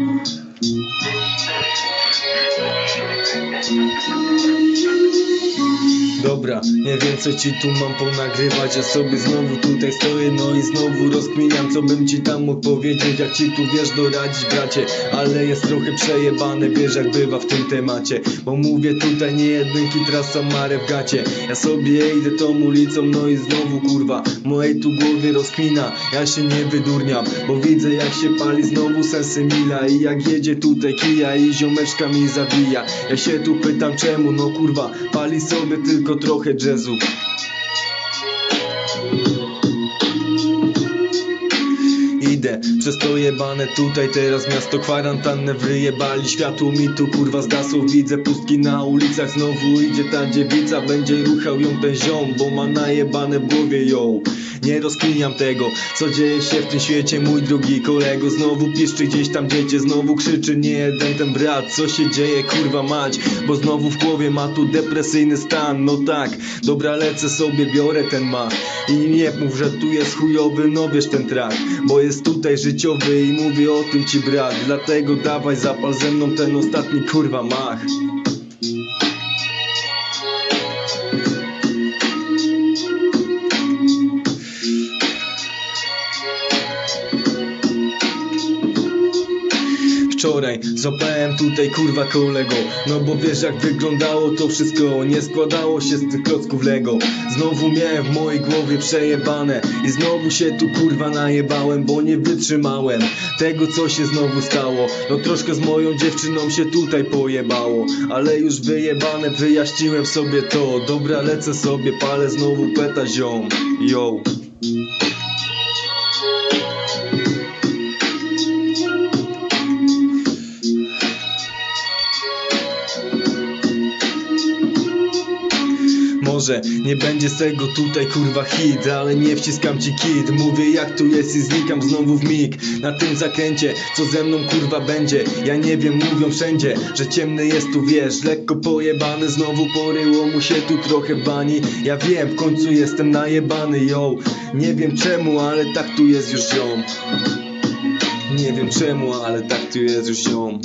Thank you. Dobra, nie wiem co ci tu mam ponagrywać Ja sobie znowu tutaj stoję, no i znowu rozkminiam Co bym ci tam mógł powiedzieć, jak ci tu wiesz doradzić bracie. Ale jest trochę przejebane, wiesz jak bywa w tym temacie Bo mówię tutaj nie jedynki, trasa marę w gacie. Ja sobie idę tą ulicą, no i znowu kurwa Mojej tu głowie rozkmina, ja się nie wydurniam Bo widzę jak się pali znowu sensy mila I jak jedzie tutaj kija i ziomeczka mi zabija. Ja się tu pytam czemu, no kurwa Pali sobie tylko trochę jazzu Idę przez to jebane. Tutaj teraz miasto kwarantannę wyjebali. Światło mi tu kurwa zgasło Widzę pustki na ulicach. Znowu idzie ta dziewica. Będzie ruchał ją ten ziom Bo ma najebane w głowie ją. Nie rozkminiam tego Co dzieje się w tym świecie. Mój drugi kolego Znowu piszczy gdzieś tam dziecię Znowu krzyczy. Nie jeden ten brat Co się dzieje kurwa mać. Bo znowu w głowie ma tu depresyjny stan. No tak, dobra lecę sobie biorę ten mach I nie mów, że tu jest chujowy No wiesz ten track Bo jest tutaj życiowy i mówię o tym ci brat. Dlatego dawaj zapal ze mną ten ostatni kurwa mach Wczoraj. Złapałem tutaj kurwa kolego. No bo wiesz jak wyglądało to wszystko. Nie składało się z tych klocków Lego. Znowu miałem w mojej głowie przejebane. I znowu się tu kurwa najebałem Bo nie wytrzymałem. Tego co się znowu stało. No troszkę z moją dziewczyną się tutaj pojebało. Ale już wyjebane wyjaśniłem sobie to. Dobra lecę sobie palę znowu peta ziom. Yo Może nie będzie z tego tutaj kurwa hit Ale nie wciskam ci kit. Mówię jak tu jest i znikam znowu w mig. Na tym zakręcie, co ze mną kurwa będzie. Ja nie wiem, mówią wszędzie Że ciemny jest tu wiesz Lekko pojebany, znowu poryło mu się tu trochę bani. Ja wiem, w końcu jestem najebany, yo. Nie wiem czemu, ale tak tu jest już ziom nie wiem czemu, ale tak tu jest już ziom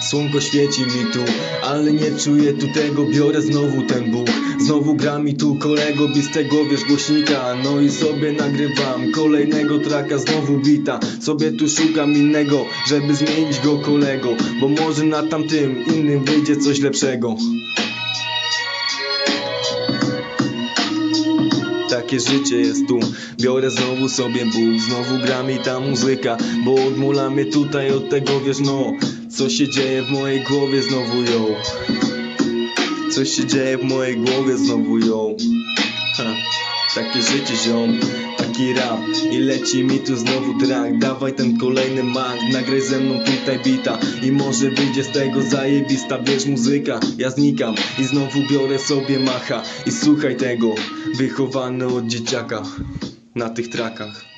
Słonko świeci mi tu, ale nie czuję tu tego Biorę znowu ten Bóg Znowu gra mi tu kolego Bez tego wiesz głośnika No i sobie nagrywam kolejnego traka Znowu bita. Sobie tu szukam innego Żeby zmienić go kolego. Bo może na tamtym innym wyjdzie coś lepszego. Takie życie jest tu. Biorę znowu sobie Bóg Znowu gra mi ta muzyka. Bo odmula mnie tutaj od tego wiesz no Co się dzieje w mojej głowie znowu ją Co się dzieje w mojej głowie znowu ją ha. Takie życie ziom Taki rap. I leci mi tu znowu track Dawaj ten kolejny mag. Nagraj ze mną tutaj bita. I może wyjdzie z tego zajebista. Wiesz muzyka Ja znikam. I znowu biorę sobie macha. I słuchaj tego. Wychowany od dzieciaka. Na tych trakach